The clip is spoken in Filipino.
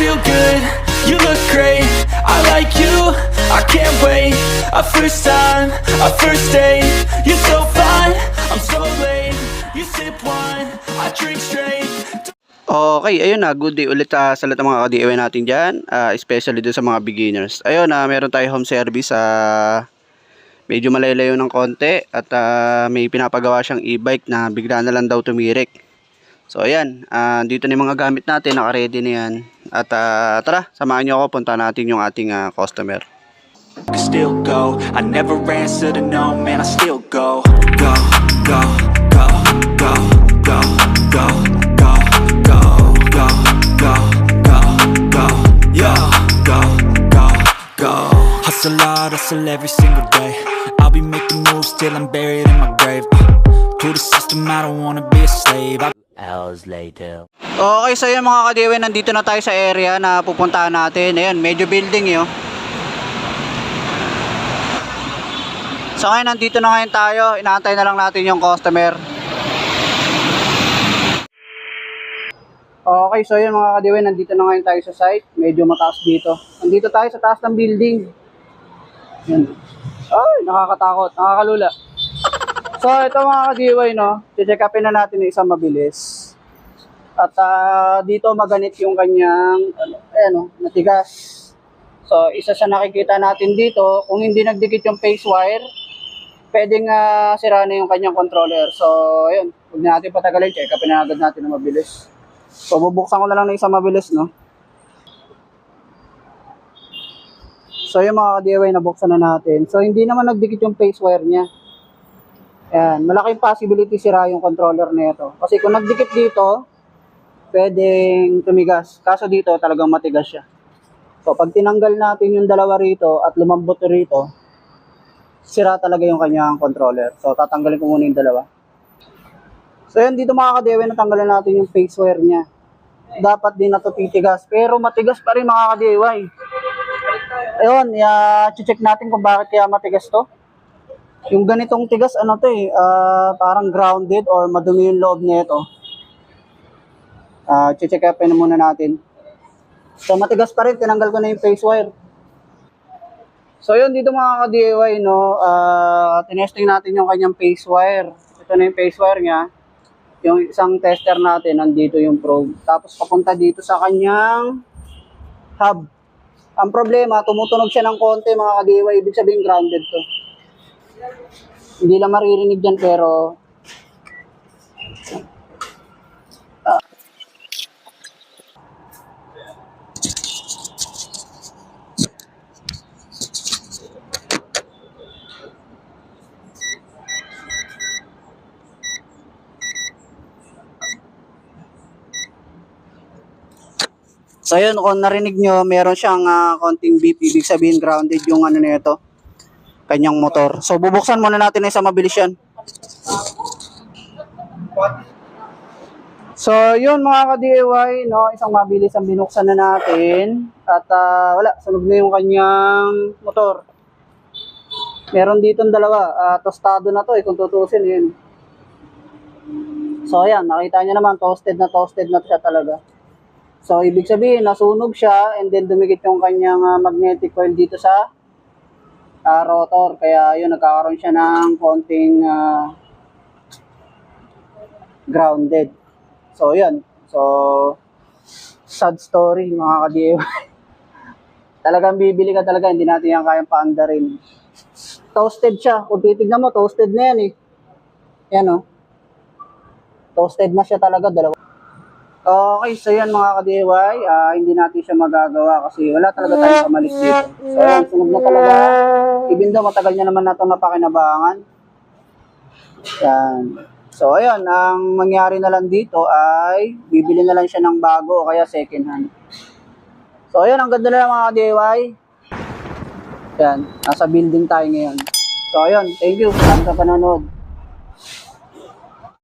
feel good, you look great. I like you, I can't wait. A first time, a first date. You're so fine, I'm so late. You sip wine, I drink straight. Okay, ayun na, good day ulit ah, sa lahat ng mga ka-DIY natin dyan, ah, especially dun sa mga beginners. Ayun na, meron tayo home service sa medyo malaylayo ng konti at ah, may pinapagawa siyang e-bike na bigla na lang daw tumirik. So ayan, ah, dito na yung mga gamit natin, naka-ready na yan. At ah, tara, samahan niyo ako, punta natin yung ating ah, customer. still go I never answer to no, man, I still go Go, go, go, go, go, go, go, go, go, go, go, go, go Hustle hard, hustle every single day I'll be making moves till I'm buried in my grave uh, To the system, I don't wanna be a slave I hours later. Okay, so yun mga ka-DIY, nandito na tayo sa area na pupuntahan natin. Ayan, medyo building yun. So ngayon, nandito na ngayon tayo. Inaantay na lang natin yung customer. Okay, so yun mga ka-DIY, nandito na ngayon tayo sa site. Medyo mataas dito. Nandito tayo sa taas ng building. Yan. Ay, nakakatakot, nakakalula. So ito mga ka-DIY, no? check upin na natin yung isang mabilis. At ah, dito maganit yung kanyang ano, ayan oh, matigas. So isa sa nakikita natin dito, kung hindi nagdikit yung phase wire, pwedeng uh, sira na yung kanyang controller. So ayun, huwag na natin patagalin, check upin na agad natin na mabilis. So bubuksan ko na lang ng isang mabilis, no? So yung mga ka-DIY nabuksan na natin. So hindi naman nagdikit yung phase wire niya. Ayan, malaking possibility sira yung controller na ito. Kasi kung nagdikit dito, pwedeng tumigas. Kaso dito talagang matigas siya. So pag tinanggal natin yung dalawa rito at lumambot rito, sira talaga yung kanyang controller. So tatanggalin ko muna yung dalawa. So yan dito mga kadewe, natanggalan natin yung phase wire niya. Dapat din na to titigas. Pero matigas pa rin mga kadewe. Ayun, i-check natin kung bakit kaya matigas to. Yung ganitong tigas, ano to eh, ah, parang grounded or madumi yung loob nito. Ah, check up na muna natin. So matigas pa rin, tinanggal ko na yung phase wire. So yun dito mga ka-DIY, no, ah tinesting natin yung kanyang phase wire. Ito na yung phase wire niya. Yung isang tester natin, nandito yung probe. Tapos papunta dito sa kanyang hub. Ang problema, tumutunog siya ng konti mga ka-DIY, ibig sabihin grounded to. Hindi lang maririnig dyan pero So yun, kung narinig nyo, meron siyang ah, konting beep, ibig sabihin grounded yung ano nito, kanyang motor. So bubuksan muna natin na sa mabilis yan. So yun mga ka-DIY, no, isang mabilis ang binuksan na natin. At ah, wala, sunog na yung kanyang motor. Meron dito dalawa, ah, tostado na to eh, kung tutusin yun. So ayan, nakita nyo naman, toasted na toasted na siya talaga. So, ibig sabihin, nasunog siya and then dumikit yung kanyang ah, magnetic coil dito sa ah, rotor. Kaya yun, nagkakaroon siya ng konting ah, grounded. So, yun. So, sad story mga ka-DIY. Talagang bibili ka talaga, hindi natin yan kayang paandarin. Toasted siya. Kung titignan mo, toasted na yan eh. Yan oh. Toasted na siya talaga, dalawa. Okay, so yan mga ka-DIY, ah, hindi natin siya magagawa kasi wala talaga tayong kamalis dito. So yan, sunog na talaga. Even though matagal niya naman na itong napakinabangan. Yan. So ayun, ang mangyari na lang dito ay bibili na lang siya ng bago o kaya second hand. So ayun, ang ganda na lang mga ka-DIY. Yan, nasa building tayo ngayon. So ayun, thank you. Salamat sa panonood.